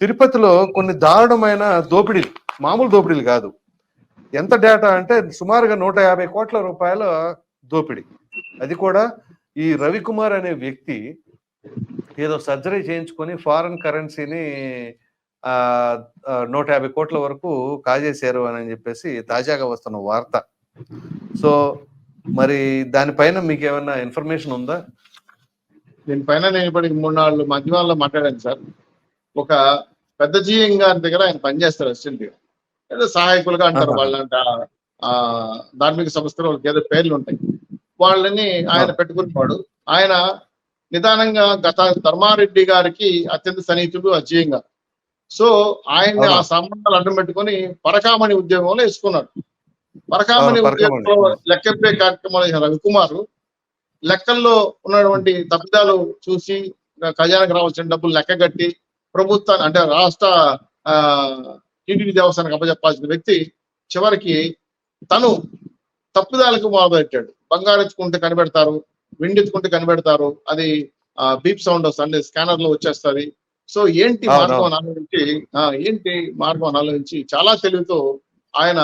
తిరుపతిలో కొన్ని దారుణమైన దోపిడీలు మామూలు దోపిడీలు కాదు. ఎంత డేటా అంటే సుమారుగా నూట యాభై కోట్ల రూపాయల దోపిడీ. అది కూడా ఈ రవికుమార్ అనే వ్యక్తి ఏదో సర్జరీ చేయించుకొని ఫారెన్ కరెన్సీని నూట యాభై కోట్ల వరకు కాజేశారు అని చెప్పేసి తాజాగా వస్తున్న వార్త. సో మరి దానిపైన మీకు ఏమైనా ఇన్ఫర్మేషన్ ఉందా? దీనిపైన నేను ఇప్పటికి మూడు నాలుగు మధ్యమాల్లో మాట్లాడాను సార్. ఒక పెద్ద జీఎం గారి దగ్గర ఆయన పనిచేస్తారు అసిస్టెంట్గా ఏదో సహాయకులుగా అంటారు. వాళ్ళంట ఆ ధార్మిక సంస్థలు వాళ్ళకి ఏదో పేర్లు ఉంటాయి. వాళ్ళని ఆయన పెట్టుకున్నవాడు. ఆయన నిదానంగా గత ధర్మారెడ్డి గారికి అత్యంత సన్నిహితుడు జీఎం గారు. సో ఆయన ఆ? సంబంధాలు అడ్డం పెట్టుకొని పరకామణి ఉద్యోగంలో వేసుకున్నాడు. పరకామణి. ఉద్యోగంలో లెక్కెప్పే కార్యక్రమంలో చేసిన రవికుమార్. లెక్కల్లో ఉన్నటువంటి తప్పిదాలు చూసి ఖజానాకు రావాల్సిన డబ్బులు లెక్కగట్టి ప్రభుత్వాన్ని అంటే రాష్ట్ర టీటీడీ దేవస్థానానికి అప్పచెప్పాల్సిన వ్యక్తి చివరికి తను తప్పిదాలకు మొదలెట్టాడు బంగారు ఎత్తుకుంటే కనిపెడతారు వెండి ఎత్తుకుంటే కనిపెడతారు అది బీప్ సౌండ్ వస్తుంది స్కానర్లో వచ్చేస్తుంది. సో ఏంటి మార్గం. ఆలోచించి ఏంటి మార్గం ఆలోచించి చాలా తెలివితో ఆయన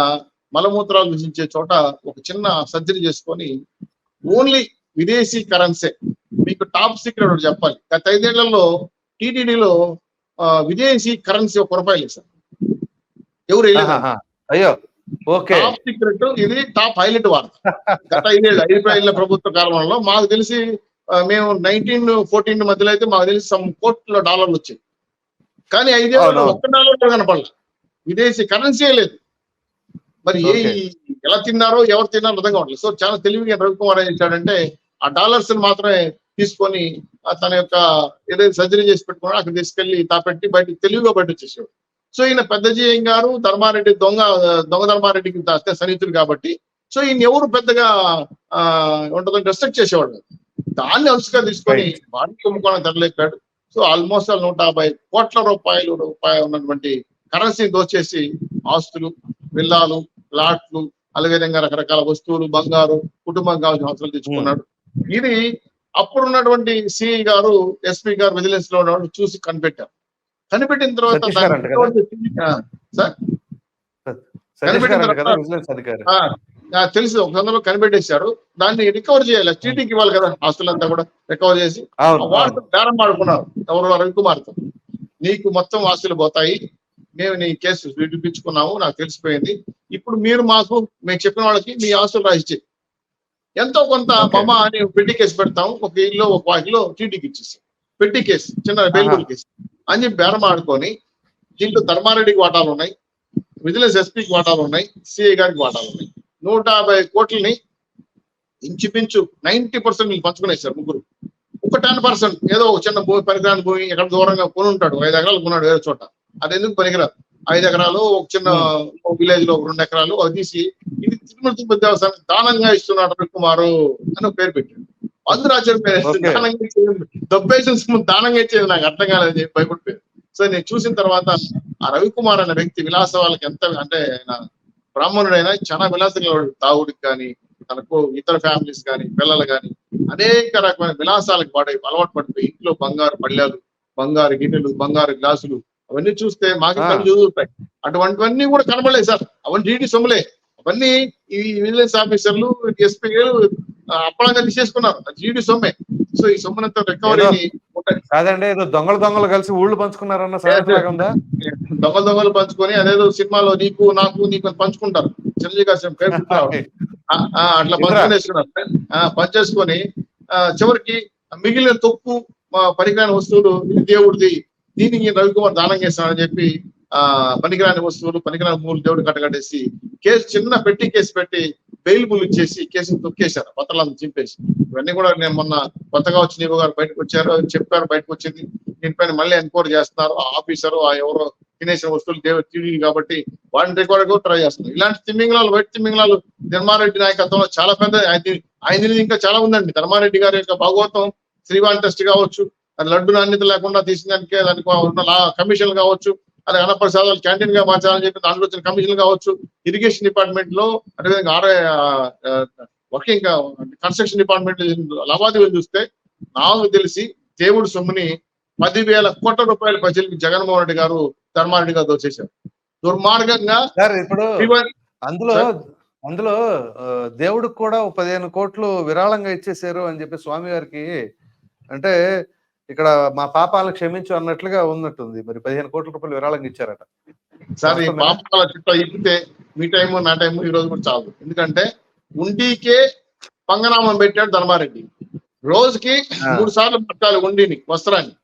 మలమూత్రాలు విధించే చోట ఒక చిన్న సర్జరీ చేసుకొని ఓన్లీ విదేశీ కరెన్సీ మీకు టాప్ సీక్రెట్ ఒకటి చెప్పాలి. గత ఐదేళ్ళలో టీటీడీలో విదేశీ కరెన్సీ లేదు సార్. ఎవరు. అయ్యో ఓకే. టాప్ సీక్రెట్ ఇది టాప్ హైలైట్ వార్త. గత ఐదేళ్ళు ఐదేళ్ళ ప్రభుత్వ కాలంలో మాకు తెలిసి మేము నైన్టీన్ ఫోర్టీన్ మధ్యలో అయితే మాకు తెలిసి సమ్ కోట్ల డాలర్లు వచ్చాయి. కానీ ఐదేళ్ళు. ఒక్క డాలర్ కనపడలే. విదేశీ కరెన్సీ లేదు. మరి ఏ. ఎలా తిన్నారో ఎవరు తిన్నారో అర్థం కావట్లేదు. సో చాలా తెలివిగా రవికుమార్ ఏం చేశాడంటే ఆ డాలర్స్ మాత్రమే తీసుకొని తన యొక్క ఏదైతే సర్జరీ చేసి పెట్టుకున్నాడో అక్కడ తీసుకెళ్ళి తాపెట్టి బయట తెలివిగా బయట వచ్చేసాడు సో ఈయన పెద్ద జీఎం గారు ధర్మారెడ్డి దొంగ దొంగ ధర్మారెడ్డికి సన్నిహితుడు కాబట్టి సో ఈయన ఎవరు పెద్దగా ఆ ఉంటుందో డిస్ట్రక్ట్ చేసేవాడు. దాన్ని అలుసుగా తీసుకొని. భారీ కుంభకోణం తెరలేపాడు సో ఆల్మోస్ట్ నూట యాభై కోట్ల రూపాయలు రూపాయలు ఉన్నటువంటి కరెన్సీని దోచేసి ఆస్తులు విల్లాలు ప్లాట్లు అదేవిధంగా రకరకాల వస్తువులు బంగారు కుటుంబం కావాల్సిన అవసరాలు తెచ్చుకున్నాడు ఇది అప్పుడున్నటువంటి సిఐ గారు ఎస్పీ గారు విజిలెన్స్లో ఉన్నవాళ్ళు చూసి కనిపెట్టారు. కనిపెట్టిన తర్వాత తెలుసు ఒక సందర్భంలో కనిపెట్టేశారు. దాన్ని రికవర్ చేయాలి టీటీకి ఇవ్వాలి కదా ఆస్తులంతా కూడా రికవర్ చేసి. అవును అవును. వాళ్ళు బేరం ఆడుకున్నారు ఎవరు రవికుమార్తో. నీకు మొత్తం ఆస్తులు పోతాయి మేము నీ కేసు విడిపించుకున్నాము నాకు తెలిసిపోయింది. ఇప్పుడు మీరు మాకు మేము చెప్పిన వాళ్ళకి మీ ఆస్తులు రాసిచ్చి ఎంతో కొంత. బొమ్మ అని పెట్టి కేసు పెడతాం. ఒక ఇల్లు ఒక వాకిలో టీటీకి ఇచ్చేసి. పెట్టి కేసు చిన్న బెయిల్బుల్ కేసు. అని చెప్పి బేరం ఆడుకొని దీంట్లో ధర్మారెడ్డికి వాటాలు ఉన్నాయి. విజిలెన్స్ ఎస్పీకి వాటాలు ఉన్నాయి. సిఐ గారికి వాటాలు ఉన్నాయి. నూట యాభై కోట్లని ఇంచుమించు నైన్టీ పర్సెంట్ వీళ్ళు పంచుకునేసారు ముగ్గురు. ఒక టెన్ పర్సెంట్ ఏదో ఒక చిన్న భూమి పరికరాన్ని భూమి ఎక్కడ దూరంగా కొని ఉంటాడు. ఐదు ఎకరాలు కొన్నాడు వేరే చోట. అది ఎందుకు పనికిరాదు? ఐదు ఎకరాలు ఒక చిన్న విలేజ్లో ఒక రెండు ఎకరాలు అది తీసి ఇది తిరుమల తిరుపతి దేవస్థానం దానంగా ఇస్తున్నాడు రవికుమారు అని ఒక పేరు పెట్టాడు. అందరూ ఆశ్చర్యపోయారు. దానంగా ఇచ్చేది దొబ్బేసిన సొమ్ము దానంగా ఇచ్చేది నాకు అర్థం కాలేదు చెప్పి భయపడిపోయారు. సో నేను చూసిన తర్వాత ఆ రవికుమార్ అనే వ్యక్తి విలాస వాళ్ళకి ఎంత అంటే ఆయన బ్రాహ్మణుడైనా చాలా విలాసంగా తాగుడికి కానీ తనకు ఇతర ఫ్యామిలీస్ కానీ పిల్లలు కానీ అనేక రకమైన విలాసాలకు వాడే అలవాటు పడిపోయి ఇంట్లో బంగారు పళ్ళాలు బంగారు గిన్నెలు బంగారు గ్లాసులు అవన్నీ చూస్తే మాకు. కళ్ళు చూస్తాయి అటువంటివన్నీ కూడా కనబడలేదు సార్. అవన్నీ డీటీ సొమ్ములే. అవన్నీ ఈ విజిలెన్స్ ఆఫీసర్లు ఎస్పీ అప్పలంగా తీసేసుకున్నారు. జీడి సొమ్మే. సో ఈ సొమ్మునంతా రికవరీని కాదండి ఏదో దొంగలు దొంగలు కలిసి ఊళ్ళు పంచుకున్నారన్న దొంగలు దొంగలు పంచుకొని అదేదో సినిమాలో నీకు నాకు నీకు పంచుకుంటారు. చిరంజీవి గారి పేరు అట్లా. పంచుకునేసుకున్నారు. ఆ, పంచేసుకొని చివరికి మిగిలిన తొక్కు మా పనికిరాని వస్తువులు దేవుడిది. దీనికి రవికుమార్ దానం చేస్తానని చెప్పి ఆ పనికిరాని వస్తువులు పనికిరాని మూలు దేవుడు కట్టగట్టేసి కేసు చిన్న పెట్టి కేసు పెట్టి బెయిల్ బుల్ ఇచ్చేసి కేసును తొక్కేశారు పత్రాలను చింపేసి. ఇవన్నీ కూడా నేను మొన్న కొత్తగా వచ్చిన ఇవ్వ గారు బయటకు వచ్చారు చెప్పారు బయటకు వచ్చింది. దీనిపైన మళ్ళీ ఎంక్వైరీ చేస్తున్నారు. ఆ ఆఫీసరు ఆ ఎవరో తినేసిన వస్తువులు దేవుడు తిరిగి కాబట్టి వాడిని రికార్డ్ కూడా ట్రై చేస్తున్నారు. ఇలాంటి తిమ్మింగళాలు వైట్ తిమ్మింగ్లాలు ధర్మారెడ్డి నాయకత్వంలో చాలా పెద్ద ఆయన ఆయన ఇంకా చాలా ఉందండి. ధర్మారెడ్డి గారి యొక్క భాగవతం శ్రీవాన్ ట్రస్ట్ కావచ్చు లడ్డు నాణ్యత లేకుండా తీసిన దానికి దానికి ఉన్న కమిషన్లు కావచ్చు అది అన్నప్రసాదాలు క్యాంటీన్గా మార్చాలని చెప్పి దాంట్లో వచ్చిన కమిషన్లు కావచ్చు ఇరిగేషన్ డిపార్ట్మెంట్లో అదేవిధంగా ఆర్ఐ వర్కింగ్ కన్స్ట్రక్షన్ డిపార్ట్మెంట్ లావాదేవీలు చూస్తే నాకు తెలిసి దేవుడు సొమ్ముని పదివేల కోట్ల రూపాయల ప్రజలకి జగన్మోహన్ రెడ్డి గారు ధర్మారెడ్డి గారు దోచేశారు దుర్మార్గంగా ఇప్పుడు అందులో అందులో దేవుడికి కూడా పదిహేను కోట్లు విరాళంగా ఇచ్చేసారు అని చెప్పి స్వామి గారికి అంటే ఇక్కడ మా పాపాలను క్షమించు అన్నట్లుగా ఉన్నట్టుంది. మరి పదిహేను కోట్ల రూపాయలు విరాళంగా ఇచ్చారట. సార్ ఈ పాపాల చుట్టూ ఇప్పితే మీ టైము నా టైము ఈ రోజు కూడా చాలు ఎందుకంటే ఉండికే పంగనామం పెట్టాడు ధర్మారెడ్డి. రోజుకి. మూడు సార్లు పట్టాలి ఉండిని వస్త్రాన్ని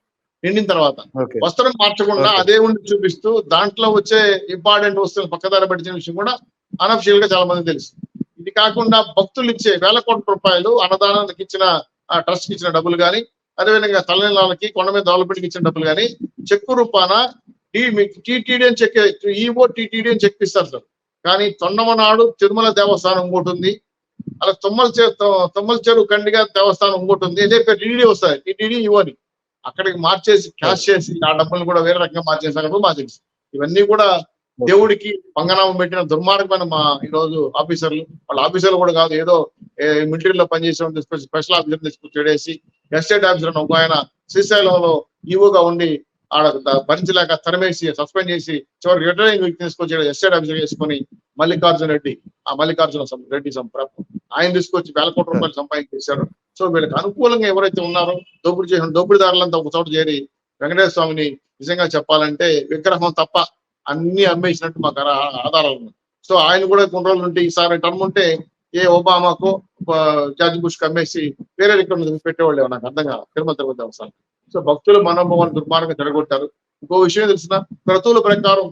నిండిన తర్వాత. వస్త్రం మార్చకుండా. అదే ఉండి చూపిస్తూ దాంట్లో వచ్చే ఇంపార్టెంట్ వస్తువులు పక్కదారి పెట్టిన విషయం కూడా అనఫిషియల్గా చాలా మంది తెలుసు. ఇది కాకుండా భక్తులు ఇచ్చే వేల కోట్ల రూపాయలు అన్నదానానికి ఇచ్చిన ట్రస్ట్కి ఇచ్చిన డబ్బులు కానీ అదేవిధంగా తలనీలాలకి కొండ మీద డెవలప్మెంట్కి ఇచ్చిన డబ్బులు కానీ చెక్కు రూపాన టీటీడీ అని చెక్ ఈఓ టీటీడీ అని చెక్ ఇస్తారు సార్. కానీ తొండమనాడు తిరుమల దేవస్థానం ఇంకోటి ఉంది. అలా తుమ్మల చెరు తుమ్మల చెరువు కండిగా దేవస్థానం ఇంకోటి ఉంది. ఇదే పేరు టీడీ వస్తుంది. టీటీడీ ఈఓని అక్కడికి మార్చేసి క్యాష్ చేసి ఆ డబ్బులు కూడా వేరే రకంగా మార్చేసారు మా తెలుసు ఇవన్నీ కూడా దేవుడికి పంగనామం పెట్టిన దుర్మార్గమైన మా ఈ రోజు ఆఫీసర్లు. వాళ్ళ ఆఫీసర్లు కూడా కాదు ఏదో మిలిటరీలో పనిచేసే స్పెషల్ ఆఫీసర్ తీసుకొచ్చేసి ఎస్టేట్ ఆఫీసర్ ఒక ఆయన శ్రీశైలంలో ఈవోగా ఉండి ఆడ భరించలేక తరిమేసి సస్పెండ్ చేసి చివరికి రిటర్నింగ్ తీసుకొచ్చి ఎస్టేట్ ఆఫీసర్ చేసుకుని మల్లికార్జున రెడ్డి ఆ మల్లికార్జున సం- రెడ్డి సంప్రాప్ ఆయన తీసుకొచ్చి వేల కోట్ల రూపాయలు సంపాదించేశారు. సో వీళ్ళకి అనుకూలంగా ఎవరైతే ఉన్నారో దోపిడీ చేసిన దోపిడీదారులంతా ఒక చోట చేరి వెంకటేశ్వర స్వామిని నిజంగా చెప్పాలంటే విగ్రహం తప్ప అన్ని అమ్మేసినట్టు మాకు ఆధారాలు ఉన్నాయి. సో ఆయన కూడా కొన్ని రోజులు ఉంటే ఈసారి టర్మ్ ఉంటే ఏ ఒబామాకో జార్జ్ బుష్ అమ్మేసి వేరే ఇక్కడ పెట్టేవాళ్ళు నాకు అర్థం కాదు తిరుమల తిరుపతి అవసరం సో భక్తులు మనోభావాన్ని దుర్మార్గం జరగొట్టారు ఇంకో విషయం తెలిసిన క్రతువుల ప్రకారం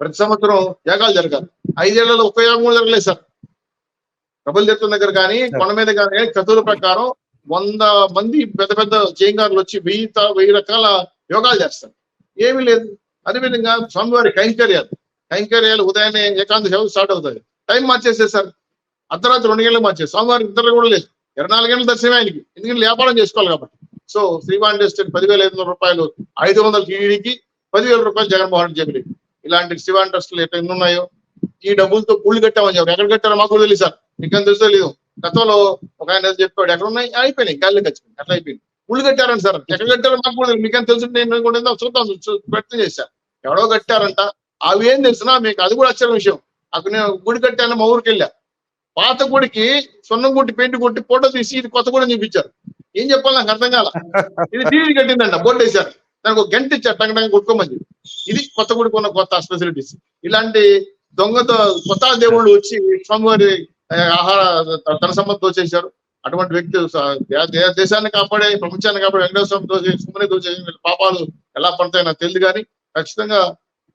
ప్రతి సంవత్సరం యాగాలు జరగాలి. ఐదేళ్ళలో ఒక్క యాగం కూడా జరగలేదు సార్. డబ్బులు తీర్థం దగ్గర కానీ కొండ మీద కానీ క్రతువుల ప్రకారం వంద మంది పెద్ద పెద్ద జయంగారులు వచ్చి వెయ్యి వెయ్యి రకాల యోగాలు చేస్తారు. ఏమీ లేదు. అదేవిధంగా స్వామివారి కైంకర్యాలు. కైంకర్యాలు ఉదయాన్నే ఏకాంత సేవ స్టార్ట్ అవుతుంది టైం మార్చేసేసారు అర్ధరాత్రి రెండు గంటలకు మార్చారు స్వామివారి ఇద్దరు కూడా లేదు. ఇరవై నాలుగు గంటల దర్శనం ఆయనకి. ఎందుకంటే వ్యాపారం చేసుకోవాలి కాబట్టి. సో శ్రీవాణి పదివేల ఐదు వందల రూపాయలు ఐదు వందల టీడీకి పదివేల రూపాయలు జగన్మోహన్ రెడ్డి ఇలాంటి శివాన్ ట్రస్టులు ఎట్లా ఎన్ని ఉన్నాయో? ఈ డబ్బులతో గుళ్ళు కట్టామని చెప్పారు. ఎక్కడ కట్టారో మాకు కూడా తెలియదు సార్. మీకేం తెలుసో లేదు గతంలో ఒక ఆయన చెప్పాడు ఎక్కడ ఉన్నాయి? అయిపోయినాయి. గాలికి ఖచ్చితంగా అట్లా అయిపోయింది. గుళ్ళు కట్టారంట సార్. ఎక్కడ కట్టారో మాకు కూడా తెలియదు. మీకేం తెలుసు? నేను కూడా చూద్దాం ప్రయత్నం చేశారు ఎవడో కట్టారంట. అవి ఏం తెలిసినా? మీకు అది కూడా ఆశ్చర్య విషయం. అక్కడ నేను గుడి కట్టాను మా ఊరికి వెళ్ళా. పాత గుడికి సున్నం గుట్టి పెయింట్ కొట్టి ఫోటో తీసి ఇది కొత్త గుడి చూపించారు. ఏం చెప్పాలి నాకు అర్థం కాల? ఇది టీవీ కట్టిందంట బోర్డు వేశారు. దానికి ఒక గంట ఇచ్చారు టంగ టంగ కొట్టుకోమని చెప్పి. ఇది కొత్త గుడికి ఉన్న కొత్త ఫెసిలిటీస్ ఇలాంటి దొంగతో కొత్త దేవుళ్ళు వచ్చి స్వామివారి ఆహార ధన సంబంధం దోచేశారు అటువంటి వ్యక్తి దేశాన్ని కాపాడే ప్రపంచాన్ని కాపాడే వెంకటేశ్వర స్వామి దోచే సుమని దోచే పాపాలు ఎలా పడతాయో నాకు తెలియదు కానీ ఖచ్చితంగా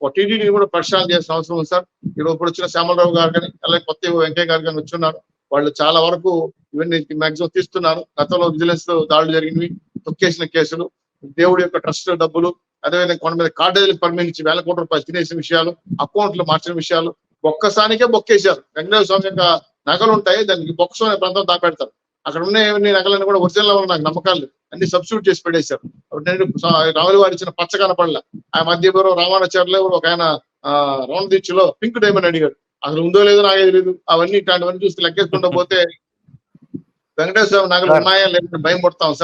టీడీని కూడా ప్రక్షాళన చేసిన అవసరం ఉంది సార్. ఈరోజు ఇప్పుడు వచ్చిన శ్యామలరావు గారు కానీ అలాగే కొత్త వెంకయ్య గారు కానీ వచ్చున్నారు. వాళ్ళు చాలా వరకు ఇవన్నీ మాక్సిమం తీస్తున్నారు. గతంలో విజిలెన్స్ దాడులు జరిగినవి తొక్కేసిన కేసులు దేవుడి యొక్క ట్రస్ట్ డబ్బులు అదేవిధంగా కొండ మీద కార్డేజీలు పరిమించి వేల కోట్ల రూపాయలు తినేసిన విషయాలు అకౌంట్లు మార్చిన విషయాలు ఒక్కసానికే బొక్కేశారు. వెంకటేశ్వర స్వామి యొక్క నగలు ఉంటాయి దానికి బొక్స్ అనే ప్రాంతం దాపెడతారు. అక్కడ ఉన్న నగలన్నీ కూడా ఒరిజినల్ నాకు నమ్మకాలు అన్ని సబ్స్టిట్యూట్ చేసి పెట్టేశారు. నేను రాములు వారు ఇచ్చిన పచ్చ కనపడలే. ఆ మధ్య ఎవరో రామాచార్యులు ఎవరో ఒక ఆయన రౌండ్ బీచ్లో పింక్ డైమండ్ అడిగాడు. అసలు ఉందో లేదో నాకే తెలియదు అవన్నీ ఇట్లాంటివన్నీ చూస్తే లెక్కేసుకుంటూ పోతే వెంకటేశ్వర నగలు ఉన్నాయా లేదని భయం పడతాం సార్.